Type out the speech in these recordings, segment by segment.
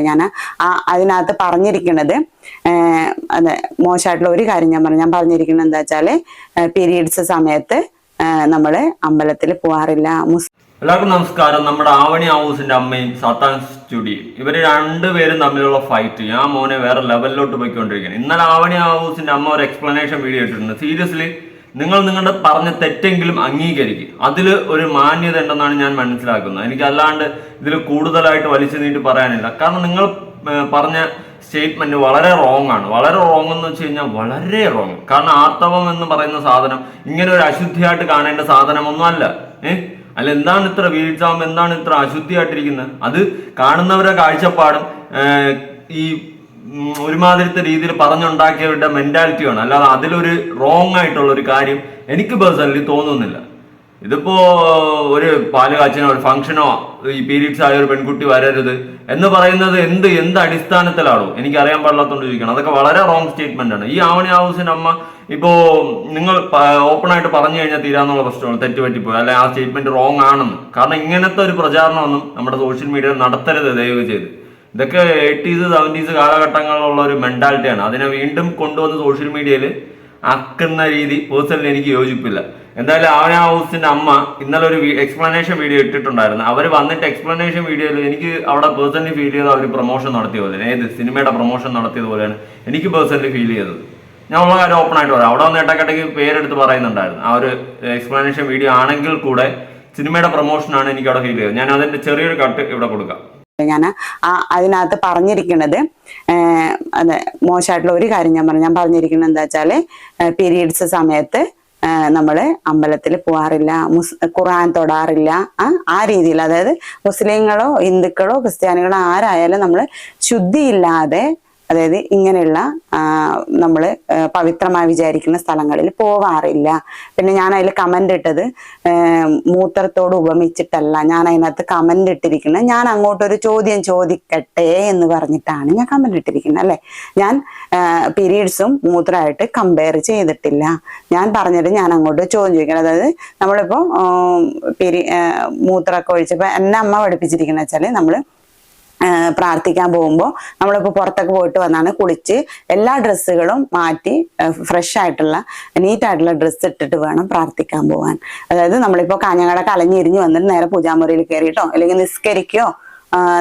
ഞാൻ അതിനകത്ത് പറഞ്ഞിരിക്കുന്നത് അതെ മോശമായിട്ടുള്ള ഒരു കാര്യം ഞാൻ പറഞ്ഞു. ഞാൻ പറഞ്ഞിരിക്കുന്നത് എന്താ വെച്ചാൽ പീരീഡ്സ് സമയത്ത് നമ്മൾ അമ്പലത്തിൽ പോവാറില്ല. എല്ലാവർക്കും നമസ്കാരം. നമ്മുടെ ആവണി ഹൗസിന്റെ അമ്മയും സത്താൻ സ്റ്റുഡിയോ. ഇവർ രണ്ടുപേരും തമ്മിലുള്ള ഫൈറ്റ് ഞാൻ മോനെ വേറെ ലെവലിലോട്ട് പോയിക്കൊണ്ടിരിക്കുകയാണ്. ഇന്നലെ ആവണി ഹൗസിന്റെ അമ്മ ഒരു എക്സ്പ്ലനേഷൻ വീഡിയോ ഇട്ടിട്ടുണ്ട്. സീരിയസ്ലി നിങ്ങൾ നിങ്ങളുടെ പറഞ്ഞ തെറ്റെങ്കിലും അംഗീകരിക്കും അതിൽ ഒരു മാന്യത ഉണ്ടെന്നാണ് ഞാൻ മനസ്സിലാക്കുന്നത്. എനിക്ക് അല്ലാണ്ട് ഇതിൽ കൂടുതലായിട്ട് വലിച്ചു നീട്ടി പറയാനില്ല. കാരണം നിങ്ങൾ പറഞ്ഞ സ്റ്റേറ്റ്മെന്റ് വളരെ റോങ് ആണ്. വളരെ റോങ് എന്ന് വെച്ച് കഴിഞ്ഞാൽ വളരെ റോങ് കാരണം ആർത്തവം എന്ന് പറയുന്ന സാധനം ഇങ്ങനെ ഒരു അശുദ്ധിയായിട്ട് കാണേണ്ട സാധനമൊന്നും അല്ല. ഏഹ് അല്ല എന്താണ് ഇത്ര വീഴ്ചാവും എന്താണ് ഇത്ര അശുദ്ധിയായിട്ടിരിക്കുന്നത്? അത് കാണുന്നവരുടെ കാഴ്ചപ്പാടും ഈ ഒരുമാതിരത്തെ രീതിയിൽ പറഞ്ഞുണ്ടാക്കിയവരുടെ മെന്റാലിറ്റിയാണ് അല്ലാതെ അതിലൊരു റോങ് ആയിട്ടുള്ള ഒരു കാര്യം എനിക്ക് പേഴ്സണലി തോന്നുന്നില്ല. ഇതിപ്പോ ഒരു പാൽ കാച്ചിനോ ഒരു ഫംഗ്ഷനോ ഈ പീരീഡ്സ് ആയ ഒരു പെൺകുട്ടി വരരുത് എന്ന് പറയുന്നത് എന്ത് എന്ത് അടിസ്ഥാനത്തിലാണോ? എനിക്ക് അറിയാൻ പാടില്ലാത്തോണ്ട് ചോദിക്കണം. അതൊക്കെ വളരെ റോങ് സ്റ്റേറ്റ്മെന്റ് ആണ്. ഈ ആവണി ഹൗസിന്റെ അമ്മ ഇപ്പോ നിങ്ങൾ ഓപ്പൺ ആയിട്ട് പറഞ്ഞു കഴിഞ്ഞാൽ തീരാന്നുള്ള പ്രശ്നമാണ്. തെറ്റുപറ്റിപ്പോയി. അല്ലെ ആ സ്റ്റേറ്റ്മെന്റ് റോങ് ആണെന്ന്. കാരണം ഇങ്ങനത്തെ ഒരു പ്രചാരണമൊന്നും നമ്മുടെ സോഷ്യൽ മീഡിയ നടത്തരുത് ദയവ് ചെയ്ത്. ഇതൊക്കെ എയ്റ്റീസ് സെവന്റീസ് കാലഘട്ടങ്ങളിലുള്ള ഒരു മെന്റാലിറ്റിയാണ് അതിനെ വീണ്ടും കൊണ്ടുവന്ന് സോഷ്യൽ മീഡിയയിൽ ആക്കുന്ന രീതി പേഴ്സണലി എനിക്ക് യോജിപ്പില്ല. എന്തായാലും ആവന ഹൗസിന്റെ അമ്മ ഇന്നലെ ഒരു എക്സ്പ്ലനേഷൻ വീഡിയോ ഇട്ടിട്ടുണ്ടായിരുന്നു. അവർ വന്നിട്ട് എക്സ്പ്ലനേഷൻ വീഡിയോയിൽ എനിക്ക് അവിടെ പേഴ്സണലി ഫീൽ ചെയ്ത അവർ പ്രൊമോഷൻ നടത്തിയ പോലെ ഏത് സിനിമയുടെ പ്രൊമോഷൻ നടത്തിയത് പോലെയാണ് എനിക്ക് പേഴ്സണലി ഫീൽ ചെയ്തത്. ഞാൻ ഉള്ള കാര്യം ഓപ്പൺ ആയിട്ട് പറയാം. അവിടെ വന്ന് ഇടയ്ക്കിടയ്ക്ക് പേരെടുത്ത് പറയുന്നുണ്ടായിരുന്നു. ആ ഒരു എക്സ്പ്ലനേഷൻ വീഡിയോ ആണെങ്കിൽ കൂടെ സിനിമയുടെ പ്രൊമോഷനാണ് എനിക്ക് അവിടെ ഫീൽ ചെയ്തത്. ഞാൻ അതിന്റെ ചെറിയൊരു കട്ട് ഇവിടെ കൊടുക്കാം. ഞാൻ ആ അതിനകത്ത് പറഞ്ഞിരിക്കുന്നത് അതെ മോശമായിട്ടുള്ള ഒരു കാര്യം ഞാൻ പറഞ്ഞു. ഞാൻ പറഞ്ഞിരിക്കുന്നത് എന്താ വെച്ചാൽ പീരീഡ്സ് സമയത്ത് നമ്മൾ അമ്പലത്തിൽ പോവാറില്ല മുസ് ഖുറാൻ തൊടാറില്ല ആ ആ രീതിയിൽ. അതായത് മുസ്ലിങ്ങളോ ഹിന്ദുക്കളോ ക്രിസ്ത്യാനികളോ ആരായാലും നമ്മൾ ശുദ്ധിയില്ലാതെ അതായത് ഇങ്ങനെയുള്ള നമ്മൾ പവിത്രമായി വിചാരിക്കുന്ന സ്ഥലങ്ങളിൽ പോവാറില്ല. പിന്നെ ഞാൻ അതിൽ കമന്റ് ഇട്ടത് മൂത്രത്തോട് ഉപമിച്ചിട്ടല്ല. ഞാൻ അതിനകത്ത് കമന്റ് ഇട്ടിരിക്കുന്നത് ഞാൻ അങ്ങോട്ടൊരു ചോദ്യം ചോദിക്കട്ടെ എന്ന് പറഞ്ഞിട്ടാണ് ഞാൻ കമന്റ് ഇട്ടിരിക്കുന്നത് അല്ലെ? ഞാൻ പീരീഡ്സും മൂത്രമായിട്ട് കമ്പയർ ചെയ്തിട്ടില്ല. ഞാൻ പറഞ്ഞത് ഞാൻ അങ്ങോട്ട് ചോദ്യം ചോദിക്കണം. അതായത് നമ്മളിപ്പോ പിരി മൂത്രമൊക്കെ ഒഴിച്ചപ്പോൾ എന്നെ അമ്മ പഠിപ്പിച്ചിരിക്കുന്നത് വെച്ചാൽ നമ്മൾ ആഹ് പ്രാർത്ഥിക്കാൻ പോകുമ്പോൾ നമ്മളിപ്പോൾ പുറത്തൊക്കെ പോയിട്ട് വന്നാണ് കുളിച്ച് എല്ലാ ഡ്രസ്സുകളും മാറ്റി ഫ്രഷ് ആയിട്ടുള്ള നീറ്റ് ആയിട്ടുള്ള ഡ്രസ്സ് ഇട്ടിട്ട് വേണം പ്രാർത്ഥിക്കാൻ പോകാൻ അതായത് നമ്മളിപ്പോൾ കാഞ്ഞങ്ങടൊക്കെ കലഞ്ഞിരിഞ്ഞ് വന്നിട്ട് നേരെ പൂജാമുറിയിൽ കയറിയിട്ടോ അല്ലെങ്കിൽ നിസ്കരിക്കോ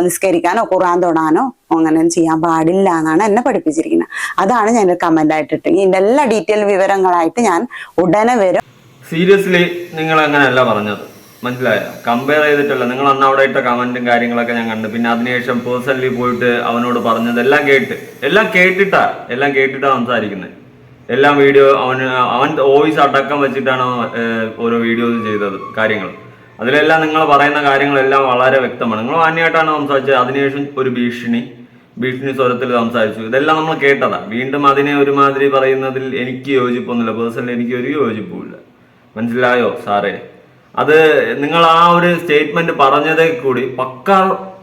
നിസ്കരിക്കാനോ ഖുറാൻ തൊടാനോ അങ്ങനെ ചെയ്യാൻ പാടില്ല എന്നാണ് എന്നെ പഠിപ്പിച്ചിരിക്കുന്നത് അതാണ് ഞാൻ കമന്റ് ആയിട്ടിട്ട് ഇതിന്റെ എല്ലാ ഡീറ്റെയിൽ വിവരങ്ങളായിട്ട് ഞാൻ ഉടനെ വരും. സീരിയസ്ലി നിങ്ങൾ അങ്ങനെയല്ല പറഞ്ഞത്. മനസ്സിലായ? കമ്പയർ ചെയ്തിട്ടല്ല നിങ്ങൾ അന്ന് അവിടെ ഇട്ട കമന്റും കാര്യങ്ങളൊക്കെ ഞാൻ കണ്ടു. പിന്നെ അതിനുശേഷം പേഴ്സണലി പോയിട്ട് അവനോട് പറഞ്ഞത് എല്ലാം കേട്ട് എല്ലാം കേട്ടിട്ടാ എല്ലാം കേട്ടിട്ടാ സംസാരിക്കുന്നത്. എല്ലാം വീഡിയോ അവന് അവൻ വോയിസ് അടക്കം വെച്ചിട്ടാണ് ഓരോ വീഡിയോസ് ചെയ്തത് കാര്യങ്ങൾ. അതിലെല്ലാം നിങ്ങൾ പറയുന്ന കാര്യങ്ങളെല്ലാം വളരെ വ്യക്തമാണ്. നിങ്ങൾ മാന്യമായിട്ടാണ് സംസാരിച്ചത്. അതിനുശേഷം ഒരു ഭീഷണി ഭീഷണി സ്വരത്തിൽ സംസാരിച്ചു. ഇതെല്ലാം നമ്മൾ കേട്ടതാ. വീണ്ടും അതിനെ ഒരുമാതിരി പറയുന്നതിൽ എനിക്ക് യോജിപ്പൊന്നുമില്ല. പേഴ്സണലി എനിക്ക് ഒരു യോജിപ്പുമില്ല. മനസ്സിലായോ സാറേ? അത് നിങ്ങൾ ആ ഒരു സ്റ്റേറ്റ്മെന്റ് പറഞ്ഞതേ കൂടി പക്ക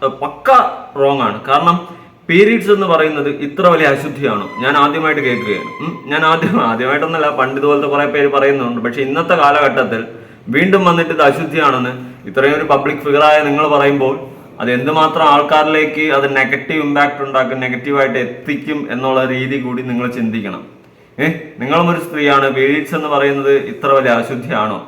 പക്ക റോങ് ആണ്. കാരണം പീരീഡ്സ് എന്ന് പറയുന്നത് ഇത്ര വലിയ അശുദ്ധിയാണോ? ഞാൻ ആദ്യമായിട്ട് കേൾക്കുകയാണ്. ഞാൻ ആദ്യം ആദ്യമായിട്ടൊന്നല്ല പണ്ട് ഇതുപോലത്തെ കുറെ പേര് പറയുന്നുണ്ട്. പക്ഷെ ഇന്നത്തെ കാലഘട്ടത്തിൽ വീണ്ടും വന്നിട്ട് ഇത് അശുദ്ധിയാണെന്ന് ഇത്രയും ഒരു പബ്ലിക് ഫിഗറായ നിങ്ങൾ പറയുമ്പോൾ അത് എന്തുമാത്രം ആൾക്കാരിലേക്ക് അത് നെഗറ്റീവ് ഇമ്പാക്ട് ഉണ്ടാക്കും നെഗറ്റീവായിട്ട് എത്തിക്കും എന്നുള്ള രീതി കൂടി നിങ്ങൾ ചിന്തിക്കണം. ഏഹ് നിങ്ങളും ഒരു സ്ത്രീയാണ്. പീരീഡ്സ് എന്ന് പറയുന്നത് ഇത്ര വലിയ അശുദ്ധിയാണോ?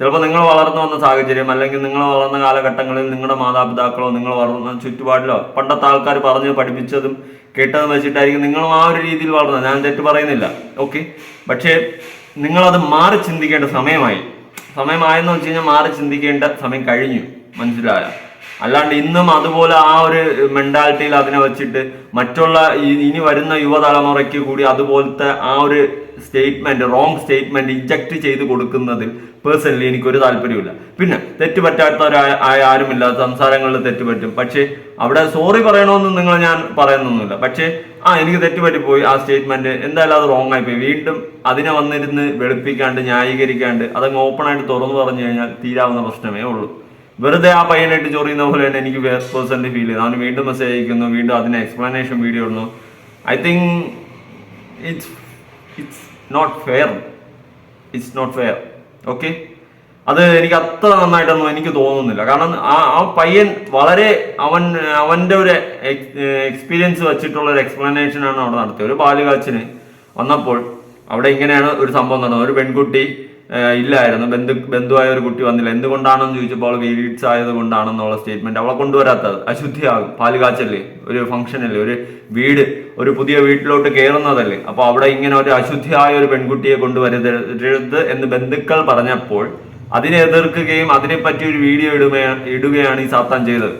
ചിലപ്പോൾ നിങ്ങൾ വളർന്നു വന്ന സാഹചര്യം അല്ലെങ്കിൽ നിങ്ങൾ വളർന്ന കാലഘട്ടങ്ങളിൽ നിങ്ങളുടെ മാതാപിതാക്കളോ നിങ്ങൾ വളർന്ന ചുറ്റുപാടിലോ പണ്ടത്തെ ആൾക്കാർ പറഞ്ഞ് പഠിപ്പിച്ചതും കേട്ടതും വെച്ചിട്ടായിരിക്കും നിങ്ങളും ആ ഒരു രീതിയിൽ വളർന്നത്. ഞാൻ തെറ്റ് പറയുന്നില്ല. ഓക്കെ പക്ഷേ നിങ്ങളത് മാറി ചിന്തിക്കേണ്ട സമയമായി. സമയമായെന്ന് വെച്ച് കഴിഞ്ഞാൽ മാറി ചിന്തിക്കേണ്ട സമയം കഴിഞ്ഞു. മനസ്സിലായ? അല്ലാണ്ട് ഇന്നും അതുപോലെ ആ ഒരു മെന്റാലിറ്റിയിൽ അതിനെ വെച്ചിട്ട് മറ്റുള്ള ഇനി വരുന്ന യുവതലമുറയ്ക്ക് കൂടി അതുപോലത്തെ ആ ഒരു സ്റ്റേറ്റ്മെന്റ് റോങ് സ്റ്റേറ്റ്മെന്റ് ഇഞ്ചക്ട് ചെയ്ത് കൊടുക്കുന്നതിൽ പേഴ്സണലി എനിക്കൊരു താല്പര്യമില്ല പിന്നെ തെറ്റ് പറ്റാത്തവരായ ആരുമില്ല. സംസാരങ്ങളിൽ തെറ്റ് പറ്റും പക്ഷേ അവിടെ സോറി പറയണമെന്ന് നിങ്ങൾ ഞാൻ പറയുന്നൊന്നുമില്ല. പക്ഷേ ആ എനിക്ക് തെറ്റ് പറ്റിപ്പോയി ആ സ്റ്റേറ്റ്മെന്റ് എന്തായാലും അത് റോങ് ആയിപ്പോയി. വീണ്ടും അതിനെ വന്നിരുന്ന് വെളുപ്പിക്കാണ്ട് ന്യായീകരിക്കാണ്ട് അതങ്ങ് ഓപ്പണായിട്ട് തുറന്നു പറഞ്ഞു കഴിഞ്ഞാൽ തീരാവുന്ന പ്രശ്നമേ ഉള്ളൂ. വെറുതെ ആ പയ്യനായിട്ട് ചൊറിയുന്ന പോലെ തന്നെ എനിക്ക് പേഴ്സണലി ഫീൽ ചെയ്തു. അവന് വീണ്ടും മെസ്സേജ് അയക്കുന്നു വീണ്ടും അതിന് എക്സ്പ്ലനേഷൻ വീഡിയോ ഇടുന്നു. I think it's it's not fair it's not fair okay അത് എനിക്ക് അത്ര നന്നായിട്ടൊന്നും എനിക്ക് തോന്നുന്നില്ല. കാരണം ആ ആ പയ്യൻ വളരെ അവൻ അവന്റെ ഒരു എക്സ്പീരിയൻസ് വെച്ചിട്ടുള്ള ഒരു എക്സ്പ്ലനേഷനാണ് അവിടെ നടത്തിയത്. ഒരു ബാലുകാച്ചിന് വന്നപ്പോൾ അവിടെ ഇങ്ങനെയാണ് ഒരു സംഭവം നടന്നത്. ഒരു പെൺകുട്ടി ഇല്ലായിരുന്നു. ബന്ധു ബന്ധുവായ ഒരു കുട്ടി വന്നില്ല. എന്തുകൊണ്ടാണെന്ന് ചോദിച്ചപ്പോൾ അവൾ പീരീഡ്സ് ആയത് കൊണ്ടാണെന്നുള്ള സ്റ്റേറ്റ്മെന്റ് അവളെ കൊണ്ടുവരാത്തത്. അശുദ്ധിയാകും. പാൽ കാച്ചല്ലേ? ഒരു ഫംഗ്ഷനല്ലേ ഒരു വീട് ഒരു പുതിയ വീട്ടിലോട്ട് കയറുന്നതല്ലേ അപ്പോൾ അവിടെ ഇങ്ങനെ ഒരു അശുദ്ധിയായ ഒരു പെൺകുട്ടിയെ കൊണ്ടുവരരുത് എന്ന് ബന്ധുക്കൾ പറഞ്ഞപ്പോൾ അതിനെ എതിർക്കുകയും അതിനെപ്പറ്റി ഒരു വീഡിയോ ഇടുകയാണ് ഇടുകയാണ് ഈ സാത്താൻ ചെയ്തത്.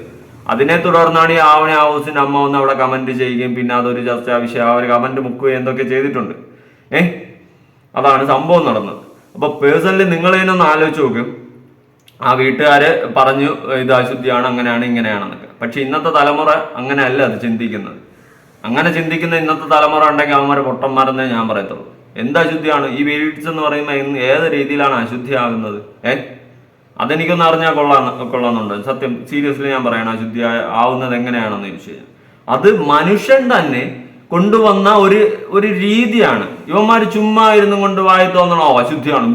അതിനെ തുടർന്നാണ് ഈ ആവണി ഹൗസിന്റെ അമ്മ ഒന്ന് അവിടെ കമന്റ് ചെയ്യുകയും പിന്നെ അതൊരു ചർച്ചാ വിഷയം. ഒരു കമന്റ് മുക്കുകയും എന്തൊക്കെ ചെയ്തിട്ടുണ്ട്. ഏഹ്? അതാണ് സംഭവം നടന്നത്. അപ്പൊ പേഴ്സണലി നിങ്ങൾ ഇതിനൊന്ന് ആലോചിച്ച് നോക്കും. ആ വീട്ടുകാര് പറഞ്ഞു ഇത് അശുദ്ധിയാണ് അങ്ങനെയാണ് ഇങ്ങനെയാണെന്നൊക്കെ. പക്ഷെ ഇന്നത്തെ തലമുറ അങ്ങനെയല്ല അത് ചിന്തിക്കുന്നത്. അങ്ങനെ ചിന്തിക്കുന്ന ഇന്നത്തെ തലമുറ ഉണ്ടെങ്കിൽ അവന്മാരെ പൊട്ടന്മാരെന്നേ ഞാൻ പറയത്തുള്ളൂ. എന്ത് അശുദ്ധിയാണ്? ഈ പീരീഡ്സ് എന്ന് പറയുമ്പോൾ ഇന്ന് ഏത് രീതിയിലാണ് അശുദ്ധിയാകുന്നത്? ഏ? അതെനിക്കൊന്ന് അറിഞ്ഞാൽ കൊള്ളാൻ കൊള്ളാന്നുണ്ട്. സത്യം സീരിയസ്ലി ഞാൻ പറയണം അശുദ്ധി ആവുന്നത് എങ്ങനെയാണെന്ന് ചോദിച്ചു കഴിഞ്ഞാൽ. അത് മനുഷ്യൻ തന്നെ കൊണ്ടുവന്ന ഒരു ഒരു രീതിയാണ്. ഇവന്മാർ ചുമ്മാ ഇരുന്നും കൊണ്ട് വായി തോന്നണോ? അശുദ്ധിയാണ്.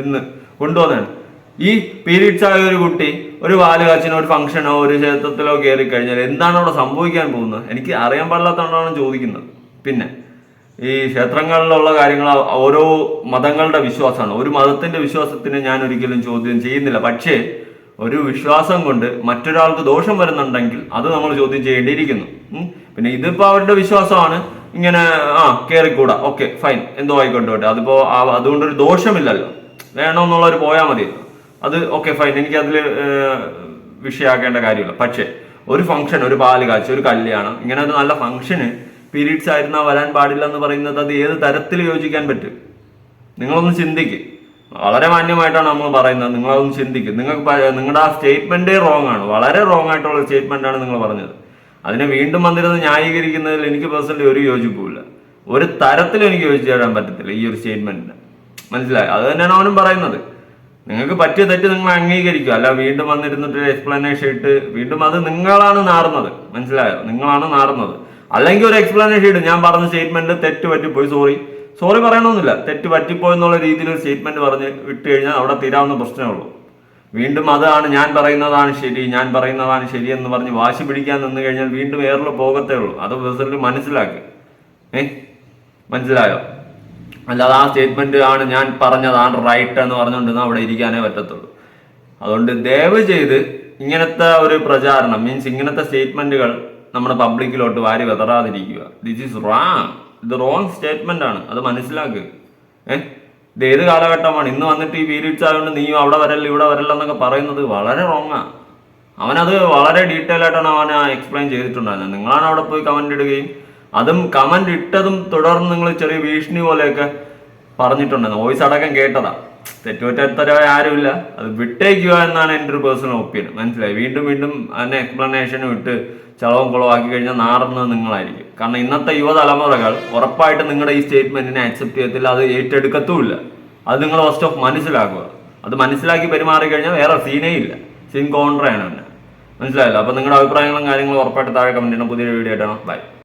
എന്ന് കൊണ്ടുവന്നാണ് ഈ പീരീഡ്സ് ആയ ഒരു കുട്ടി ഒരു ബാലുകാച്ചിനോ ഒരു ഫംഗ്ഷനോ ഒരു ക്ഷേത്രത്തിലോ കയറി കഴിഞ്ഞാൽ എന്താണ് അവിടെ സംഭവിക്കാൻ പോകുന്നത്? എനിക്ക് അറിയാൻ പാടില്ലാത്തതുകൊണ്ടാണ് ചോദിക്കുന്നത്. പിന്നെ ഈ ക്ഷേത്രങ്ങളിലുള്ള കാര്യങ്ങൾ ഓരോ മതങ്ങളുടെ വിശ്വാസമാണ്. ഒരു മതത്തിന്റെ വിശ്വാസത്തിന് ഞാൻ ഒരിക്കലും ചോദ്യം ചെയ്യുന്നില്ല. പക്ഷേ ഒരു വിശ്വാസം കൊണ്ട് മറ്റൊരാൾക്ക് ദോഷം വരുന്നുണ്ടെങ്കിൽ അത് നമ്മൾ ചോദ്യം ചെയ്യേണ്ടിയിരിക്കുന്നു. പിന്നെ ഇതിപ്പോ അവരുടെ വിശ്വാസമാണ്. ഇങ്ങനെ ആ കയറിക്കൂടാ ഓക്കെ ഫൈൻ. എന്തോ ആയിക്കൊണ്ടോട്ടെ അതിപ്പോ അതുകൊണ്ട് അതുകൊണ്ടൊരു ദോഷമില്ലല്ലോ. വേണമെന്നുള്ളവർ പോയാൽ മതി. അത് ഓക്കെ ഫൈൻ. എനിക്ക് അതിൽ വിഷയമാക്കേണ്ട കാര്യമില്ല. പക്ഷേ ഒരു ഫംഗ്ഷൻ ഒരു പാൽ കാഴ്ച ഒരു കല്യാണം ഇങ്ങനെ ഒരു നല്ല ഫംഗ്ഷന് പീരീഡ്സ് ആയിരുന്നാൽ വരാൻ പാടില്ല എന്ന് പറയുന്നത് അത് ഏത് തരത്തിൽ യോജിക്കാൻ പറ്റും? നിങ്ങളൊന്ന് ചിന്തിക്ക്. വളരെ മാന്യമായിട്ടാണ് നമ്മൾ പറയുന്നത്. നിങ്ങളതൊന്ന് ചിന്തിക്കും. നിങ്ങൾക്ക് നിങ്ങളുടെ ആ സ്റ്റേറ്റ്മെന്റേ റോങ് ആണ്. വളരെ റോങ് ആയിട്ടുള്ള സ്റ്റേറ്റ്മെന്റ് ആണ് നിങ്ങൾ പറഞ്ഞത്. അതിനെ വീണ്ടും വന്നിരുന്ന് ന്യായീകരിക്കുന്നതിൽ എനിക്ക് പേഴ്സണലി ഒരു യോജിപ്പുമില്ല. ഒരു തരത്തിലും എനിക്ക് യോജിച്ചു തരാൻ പറ്റത്തില്ല ഈ ഒരു സ്റ്റേറ്റ്മെന്റിന്. മനസ്സിലായി? അത് തന്നെയാണ് അവനും പറയുന്നത്. നിങ്ങൾക്ക് പറ്റിയ തെറ്റ് നിങ്ങൾ അംഗീകരിക്കുക. അല്ല വീണ്ടും വന്നിരുന്നിട്ട് എക്സ്പ്ലനേഷൻ ഇട്ട് വീണ്ടും അത് നിങ്ങളാണ് നാറുന്നത്. മനസ്സിലായോ? നിങ്ങളാണ് നാറുന്നത്. അല്ലെങ്കിൽ ഒരു എക്സ്പ്ലനേഷൻ ഇടും ഞാൻ പറഞ്ഞ സ്റ്റേറ്റ്മെന്റ് തെറ്റ് പറ്റിപ്പോയി സോറി സോറി പറയണമെന്നില്ല തെറ്റ് പറ്റിപ്പോയെന്നുള്ള രീതിയിൽ ഒരു സ്റ്റേറ്റ്മെന്റ് പറഞ്ഞ് വിട്ട് കഴിഞ്ഞാൽ അവിടെ തീരാവുന്ന പ്രശ്നമേ ഉള്ളൂ. വീണ്ടും അതാണ് ഞാൻ പറയുന്നതാണ് ശരി ഞാൻ പറയുന്നതാണ് ശരി എന്ന് പറഞ്ഞ് വാശി പിടിക്കാൻ നിന്ന് കഴിഞ്ഞാൽ വീണ്ടും ഏറിൽ പോകത്തേ ഉള്ളൂ. അത് റിസൾട്ട് മനസ്സിലാക്കി. ഏ? മനസ്സിലായോ? അല്ലാതെ ആ സ്റ്റേറ്റ്മെന്റ് ആണ് ഞാൻ പറഞ്ഞതാണ് റൈറ്റ് എന്ന് പറഞ്ഞുകൊണ്ട് അവിടെ ഇരിക്കാനേ പറ്റത്തുള്ളൂ. അതുകൊണ്ട് ദയവ് ചെയ്ത് ഇങ്ങനത്തെ ഒരു പ്രചാരണം മീൻസ് ഇങ്ങനത്തെ സ്റ്റേറ്റ്മെന്റുകൾ നമ്മുടെ പബ്ലിക്കിലോട്ട് വാരി വെതറാതിരിക്കുക. ദിസ് ഈസ് റാങ് ഇത് റോങ് സ്റ്റേറ്റ്മെന്റ് ആണ്. അത് മനസ്സിലാക്കുക ഏഹ് ഇത് ഏത് കാലഘട്ടമാണ്? ഇന്ന് വന്നിട്ട് ഈ പീരീഡ്സ് ആയതുകൊണ്ട് നീയും അവിടെ വരല്ല ഇവിടെ വരല്ല എന്നൊക്കെ പറയുന്നത് വളരെ റോങ്ങാണ് അവനത് വളരെ ഡീറ്റെയിൽ ആയിട്ടാണ് അവൻ എക്സ്പ്ലെയിൻ ചെയ്തിട്ടുണ്ടായിരുന്നത്. നിങ്ങളാണ് അവിടെ പോയി കമന്റ് ഇടുകയും അതും കമന്റ് ഇട്ടതും തുടർന്ന് നിങ്ങൾ ചെറിയ ഭീഷണി പോലെയൊക്കെ പറഞ്ഞിട്ടുണ്ടായിരുന്നു. വോയിസ് അടക്കം കേട്ടതാ. തെറ്റുപറ്റത്തരവായ ആരുമില്ല. അത് വിട്ടേക്കുക എന്നാണ് എന്റെ ഒരു പേഴ്സണൽ ഒപ്പീനിയൻ മനസ്സിലായി? വീണ്ടും വീണ്ടും അതിനെ എക്സ്പ്ലനേഷനും ഇട്ട് ചളവും കുളവും കുളവാക്കി കഴിഞ്ഞാൽ നാറുന്നത് നിങ്ങളായിരിക്കും. കാരണം ഇന്നത്തെ യുവതലമുറകൾ ഉറപ്പായിട്ട് നിങ്ങളുടെ ഈ സ്റ്റേറ്റ്മെന്റിനെ അക്സെപ്റ്റ് ചെയ്യത്തില്ല. അത് ഏറ്റെടുക്കത്തുമില്ല. അത് നിങ്ങൾ ഫസ്റ്റ് ഓഫ് മനസ്സിലാക്കുക. അത് മനസ്സിലാക്കി പെരുമാറി കഴിഞ്ഞാൽ വേറെ സീനേ ഇല്ല. സീൻ കോൺട്രയാണ് തന്നെ മനസ്സിലായല്ലോ? അപ്പൊ നിങ്ങളുടെ അഭിപ്രായങ്ങളും കാര്യങ്ങളും ഉറപ്പായിട്ട് താഴെ കമന്റ് ചെയ്യണം. പുതിയൊരു വീഡിയോ ആയിട്ടാണ് ബൈ